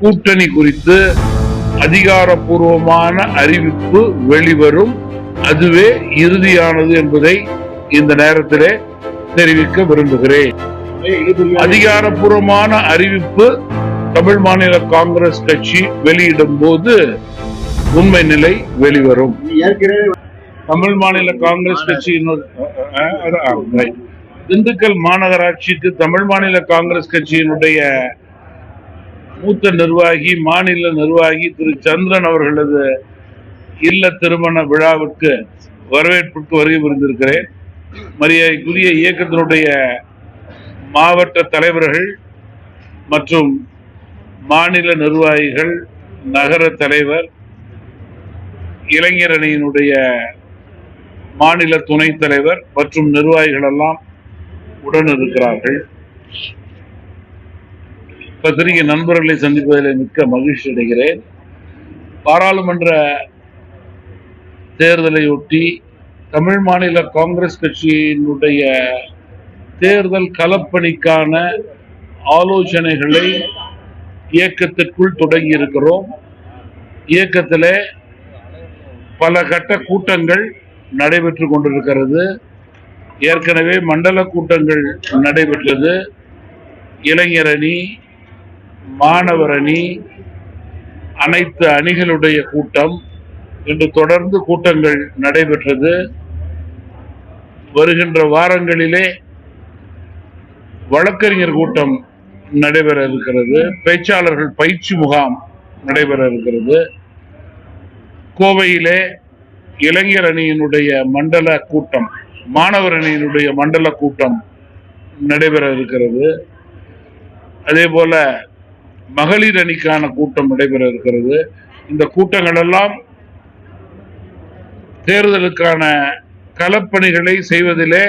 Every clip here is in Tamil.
கூட்டணி குறித்து அதிகாரப்பூர்வமான அறிவிப்பு வெளிவரும். அதுவே இறுதியானது என்பதை இந்த நேரத்திலே தெரிவிக்க விரும்புகிறேன். அதிகாரப்பூர்வமான அறிவிப்பு தமிழ் மாநில காங்கிரஸ் கட்சி வெளியிடும் போது உண்மை நிலை வெளிவரும். தமிழ் மாநில காங்கிரஸ் கட்சியினர் திண்டுக்கல் மாநகராட்சிக்கு தமிழ் மாநில காங்கிரஸ் கட்சியினுடைய மூத்த நிர்வாகி மாநில நிர்வாகி திரு சந்திரன் அவர்களது இல்ல திருமண விழாவிற்கு வரவேற்புக்கு வருகை புரிந்திருக்கிறேன். மரியாதைக்குரிய இயக்கத்தினுடைய மாவட்ட தலைவர்கள் மற்றும் மாநில நிர்வாகிகள் நகர தலைவர் இளைஞரணியினுடைய மாநில துணைத் தலைவர் மற்றும் நிர்வாகிகள் எல்லாம் உடன் இருக்கிறார்கள். பத்திரிகை நண்பர்களை சந்திப்பதில் மிக்க மகிழ்ச்சி அடைகிறேன். பாராளுமன்ற தேர்தலையொட்டி தமிழ் மாநில காங்கிரஸ் கட்சியினுடைய தேர்தல் களப்பணிக்கான ஆலோசனைகளை இயக்கத்திற்குள் தொடங்கி இருக்கிறோம். இயக்கத்தில் பல கட்ட கூட்டங்கள் நடைபெற்று கொண்டிருக்கிறது. ஏற்கனவே மண்டல கூட்டங்கள் நடைபெற்றது. இளைஞரணி மாணவர் அணி அனைத்து அணிகளுடைய கூட்டம். இன்று தொடர்ந்து கூட்டங்கள் நடைபெற்றது. வருகின்ற வாரங்களிலே வழக்கறிஞர் கூட்டம் நடைபெற இருக்கிறது. பேச்சாளர்கள் பயிற்சி முகாம் நடைபெற இருக்கிறது. கோவையிலே இளைஞர் அணியினுடைய மண்டல கூட்டம் மாணவர் அணியினுடைய மண்டல கூட்டம் நடைபெற இருக்கிறது. அதே போல மகளிர் அணிக்கான கூட்டம் நடைபெற இருக்கிறது. இந்த கூட்டங்கள் எல்லாம் தேர்தலுக்கான களப்பணிகளை செய்வதிலே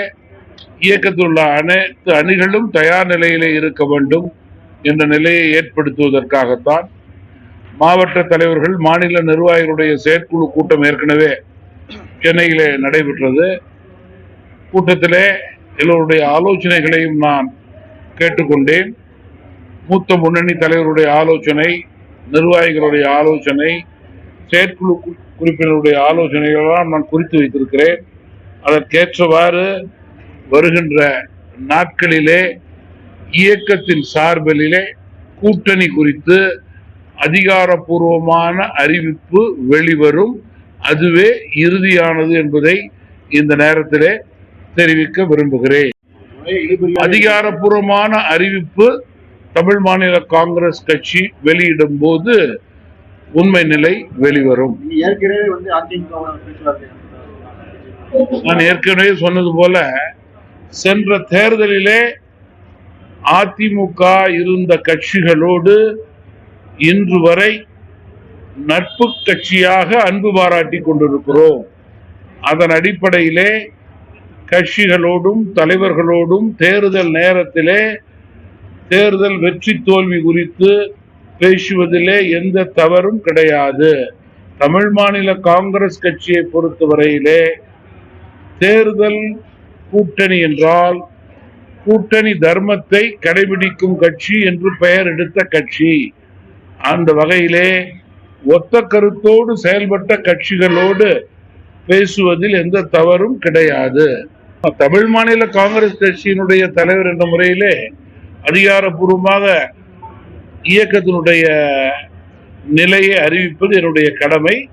இயக்கத்தில் உள்ள அனைத்து அணிகளும் தயார் நிலையிலே இருக்க வேண்டும் என்ற நிலையை ஏற்படுத்துவதற்காகத்தான் மாவட்ட தலைவர்கள் மாநில நிர்வாகிகளுடைய செயற்குழு கூட்டம் ஏற்கனவே சென்னையிலே நடைபெற்றது. கூட்டத்திலே எல்லோருடைய ஆலோசனைகளையும் நான் கேட்டுக்கொண்டேன். மூத்த முன்னணி தலைவருடைய ஆலோசனை நிர்வாகிகளுடைய ஆலோசனை செயற்குழு கு- உறுப்பினருடைய ஆலோசனைகளெல்லாம் நான் குறித்து வைத்திருக்கிறேன். அதற்கேற்றவாறு வருகின்ற நாட்களிலே இயக்கத்தின் சார்பிலே கூட்டணி குறித்து அதிகாரப்பூர்வமான அறிவிப்பு வெளிவரும். அதுவே இறுதியானது என்பதை இந்த நேரத்திலே தெரிவிக்க விரும்புகிறேன். அதிகாரப்பூர்வமான அறிவிப்பு தமிழ் மாநில காங்கிரஸ் கட்சி வெளியிடும் போது உண்மை நிலை வெளிவரும். நான் ஏற்கனவே சொன்னது போல சென்ற தேர்தலிலே அதிமுக இருந்த கட்சிகளோடு இன்று வரை நட்பு கட்சியாக அன்பு பாராட்டி கொண்டிருக்கிறோம். அதன் அடிப்படையிலே கட்சிகளோடும் தலைவர்களோடும் தேர்தல் நேரத்திலே தேர்தல் வெற்றி தோல்வி குறித்து பேசுவதிலே எந்த தவறும் கிடையாது. தமிழ் மாநில காங்கிரஸ் கட்சியை பொறுத்தவரையிலே தேர்தல் கூட்டணி என்றால் கூட்டணி தர்மத்தை கடைபிடிக்கும் கட்சி என்று பெயர் எடுத்த கட்சி. அந்த வகையிலே ஒத்த கருத்தோடு செயல்பட்ட கட்சிகளோடு பேசுவதில் எந்த தவறும் கிடையாது. தமிழ் மாநில காங்கிரஸ் கட்சியினுடைய தலைவர் என்ற முறையிலே அதிகாரப்பூர்வமாக இயக்கத்தினுடைய நிலையை அறிவிப்பது என்னுடைய கடமை.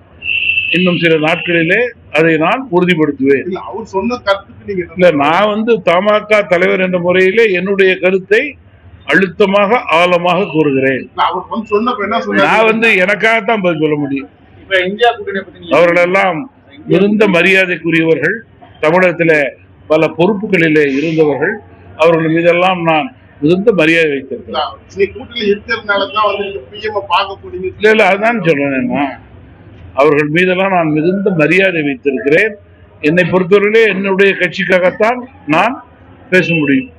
இன்னும் சில நாட்களிலே அதை நான் உறுதிப்படுத்துவேன். இல்ல அவர் சொன்ன கருத்துக்கு நீங்க இல்ல நான் வந்து தமாக தலைவர் என்ற முறையிலே என்னுடைய கருத்தை அழுத்தமாக ஆழமாக கூறுகிறேன். இல்ல, அவர் வந்து சொன்னப்ப என்ன சொன்னாரு? நான் வந்து எனக்காகத்தான் பதில் சொல்ல முடியும். அவர்களெல்லாம் மிகுந்த மரியாதைக்குரியவர்கள். தமிழகத்திலே பல பொறுப்புகளிலே இருந்தவர்கள். அவர்கள் மீதெல்லாம் நான் மிகுந்த மரியாதை போறீங்க இல்ல இல்ல அதான் சொல்றேன் நான். அவர்கள் மீதெல்லாம் நான் மிகுந்த மரியாதை வைத்திருக்கிறேன். என்னை பொறுத்தவரையிலே என்னுடைய கட்சிக்காகத்தான் நான் பேச முடியும்.